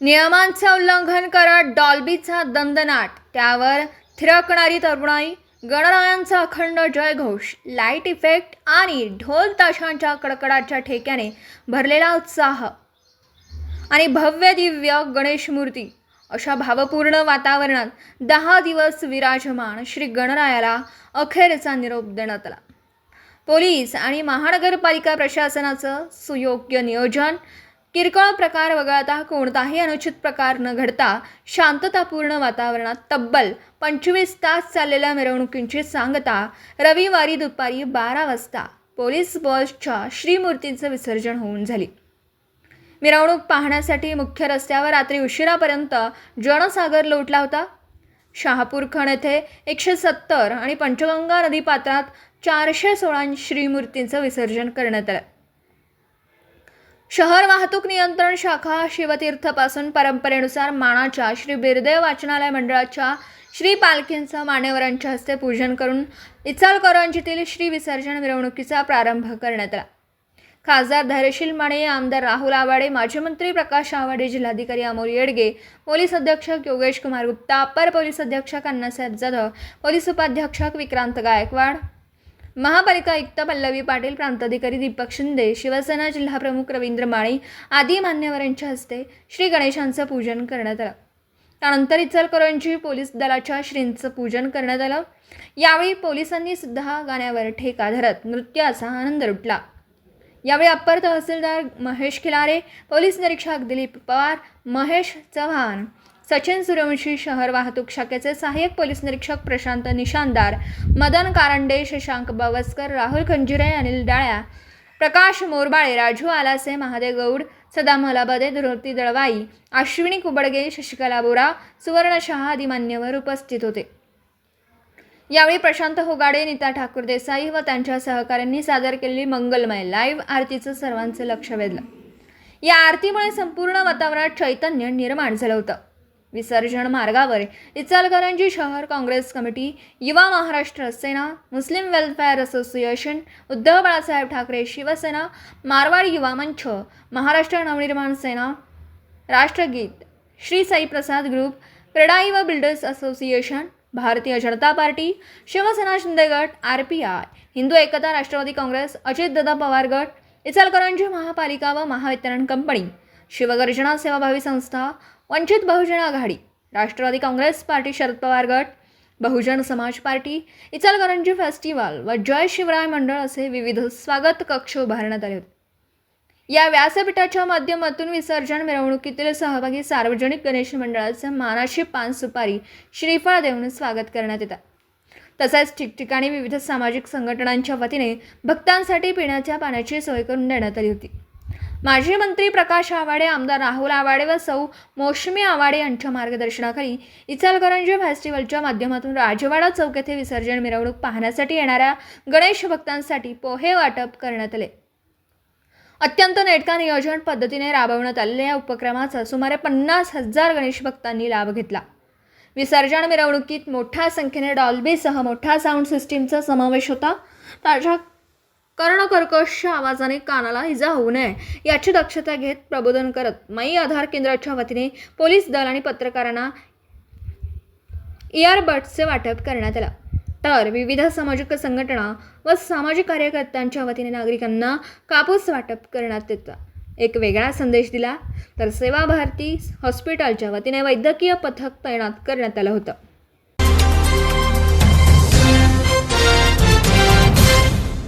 नियमांचे उल्लंघन करत डॉल्बीचा दंदनाट. त्यावर थिरकणारी तरुणाई गणरायांचा अखंड जयघोष लाइट इफेक्ट आणि ढोल ताशांच्या कडकडाच्या ठेक्याने भरलेला उत्साह. आणि भव्य दिव्य गणेश मूर्ती. अशा भावपूर्ण वातावरणात दहा दिवस विराजमान श्री गणरायाला अखेरचा निरोप देण्यात आला. पोलीस आणि महानगरपालिका प्रशासनाचं सुयोग्य नियोजन किरकोळ प्रकार वगळता कोणताही अनुचित प्रकार न घडता शांततापूर्ण वातावरणात तब्बल पंचवीस तास चाललेल्या मिरवणुकींची सांगता रविवारी दुपारी बारा वाजता पोलीस बसच्या श्रीमूर्तींचं विसर्जन होऊन झाली. मिरवणूक पाहण्यासाठी मुख्य रस्त्यावर रात्री उशिरापर्यंत जनसागर लोटला होता. शहापूर खण येथे एकशे सत्तर आणि पंचगंगा नदीपात्रात चारशे सोळा श्रीमूर्तींचं विसर्जन करण्यात आलं. शहर वाहतूक नियंत्रण शाखा शिवतीर्थपासून परंपरेनुसार मानाच्या श्री बिरदेव वाचनालय मंडळाच्या श्री पालखींचं मान्यवरांच्या हस्ते पूजन करून इचलकरंजीतील श्री विसर्जन मिरवणुकीचा प्रारंभ करण्यात आला. खासदार धैर्यशील माने आमदार राहुल आवाडे माजी मंत्री प्रकाश आवाडे जिल्हाधिकारी अमोल येडगे पोलीस अधीक्षक योगेश कुमार गुप्ता अपर पोलीस अधीक्षक अण्णासाहेब जाधव पोलीस उपाध्यक्षक विक्रांत गायकवाड महापालिका आयुक्त पल्लवी पाटील प्रांताधिकारी दीपक शिंदे शिवसेना जिल्हाप्रमुख रवींद्र माळी आदी मान्यवरांच्या हस्ते श्री गणेशांचं पूजन करण्यात आलं. त्यानंतर इचलकरंजी पोलीस दलाच्या श्रींचं पूजन करण्यात आलं. यावेळी पोलिसांनी सुद्धा गाण्यावर ठेका धरत नृत्याचा आनंद लुटला. यावेळी अप्पर तहसीलदार महेश खिलारे पोलीस निरीक्षक दिलीप पवार महेश चव्हाण सचिन सूर्यवंशी शहर वाहतूक शाखेचे सहाय्यक पोलीस निरीक्षक प्रशांत निशानदार मदन कारंडे शशांक बावस्कर राहुल खंजिरे अनिल डाळ्या प्रकाश मोरबाळे राजू आलासे महादेव गौड सदाम हलाबदे धृती दळवाई अश्विनी कुबडगे शशिकला बोरा सुवर्ण शहा आदी मान्यवर उपस्थित होते. यावेळी प्रशांत होगाडे नीता ठाकूर देसाई व त्यांच्या सहकाऱ्यांनी सादर केलेली मंगलमय लाईव्ह आरतीचं सर्वांचं लक्ष वेधलं. या आरतीमुळे संपूर्ण वातावरणात चैतन्य निर्माण झालं होतं. विसर्जन मार्गावर इचालकरंजी शहर Congress committee Yuva Maharashtra Sena Muslim welfare association Uddhav Balasaheb Thackeray Shivsena Marwad Yuva Manch Maharashtra Navnirman सेना राष्ट्रगीत श्री साईप्रसाद ग्रुप क्रेडाई व builders association Bharatiya Janata party Shiv Sena Shinde गट R P I Hindu Ekta Rashtrawadi Congress Ajitdada Pawar गट इचलकरंजी महापालिका व महावितरण कंपनी शिवगर्जना सेवाभावी संस्था वंचित बहुजन आघाडी राष्ट्रवादी काँग्रेस पार्टी शरद पवार गट बहुजन समाज पार्टी इचलकरंजी फेस्टिवल व जय शिवराय मंडळ असे विविध स्वागत कक्ष उभारण्यात आले होते. या व्यासपीठाच्या माध्यमातून विसर्जन मिरवणुकीतील सहभागी सार्वजनिक गणेश मंडळाचं मानाशी पान सुपारी श्रीफळ देऊन स्वागत करण्यात येतात तसेच ठिकठिकाणी विविध सामाजिक संघटनांच्या वतीने भक्तांसाठी पिण्याच्या पाण्याची सोय करून देण्यात आली होती. माजी मंत्री प्रकाश आवाडे आमदार राहुल आवाडे व सौ मोशमी आवाडे यांच्या मार्गदर्शनाखाली इचलकरंजी फेस्टिवलच्या माध्यमातून राजवाडा चौक येथे विसर्जन मिरवणूक पाहण्यासाठी येणाऱ्या गणेश भक्तांसाठी पोहे वाटप करण्यात आले. अत्यंत नेटका नियोजन पद्धतीने राबवण्यात आलेल्या या उपक्रमाचा सुमारे पन्नास हजार गणेश भक्तांनी लाभ घेतला. विसर्जन मिरवणुकीत मोठ्या संख्येने डॉल्बीसह मोठ्या साऊंड सिस्टीमचा समावेश होता. ताज्या कर्णकर्कश आवाजाने कानाला इजा होऊ नये याची दक्षता घेत प्रबोधन करत मई आधार केंद्राच्या वतीने पोलीस दल आणि पत्रकारांना इयरबड्सचे वाटप करण्यात आलं. तर विविध सामाजिक संघटना व सामाजिक कार्यकर्त्यांच्या वतीने नागरिकांना कापूस वाटप करण्यात येतं. एक वेगळा संदेश दिला तर सेवा भारती हॉस्पिटलच्या वतीने वैद्यकीय पथक तैनात करण्यात आलं होतं.